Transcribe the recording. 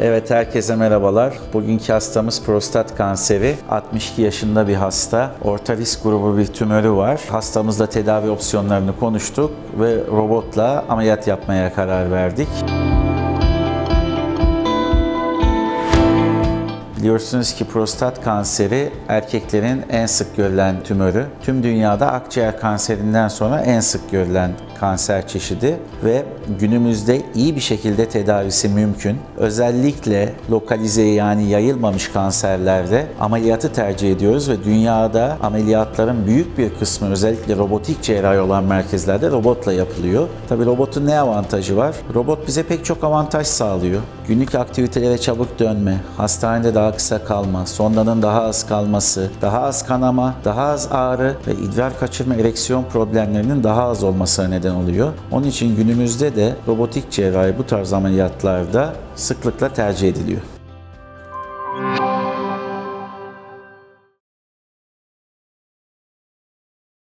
Evet herkese merhabalar. Bugünkü hastamız prostat kanseri. 62 yaşında bir hasta. Orta risk grubu bir tümörü var. Hastamızla tedavi opsiyonlarını konuştuk ve robotla ameliyat yapmaya karar verdik. Biliyorsunuz ki prostat kanseri erkeklerin en sık görülen tümörü. Tüm dünyada akciğer kanserinden sonra en sık görülen kanser çeşidi ve günümüzde iyi bir şekilde tedavisi mümkün. Özellikle lokalize yani yayılmamış kanserlerde ameliyatı tercih ediyoruz ve dünyada ameliyatların büyük bir kısmı özellikle robotik cerrahi olan merkezlerde robotla yapılıyor. Tabii robotun ne avantajı var? Robot bize pek çok avantaj sağlıyor. Günlük aktivitelere çabuk dönme, hastanede daha kısa kalma, sondanın daha az kalması, daha az kanama, daha az ağrı ve idrar kaçırma ereksiyon problemlerinin daha az olmasına neden oluyor. Onun için günümüzde de robotik cerrahi bu tarz ameliyatlarda sıklıkla tercih ediliyor.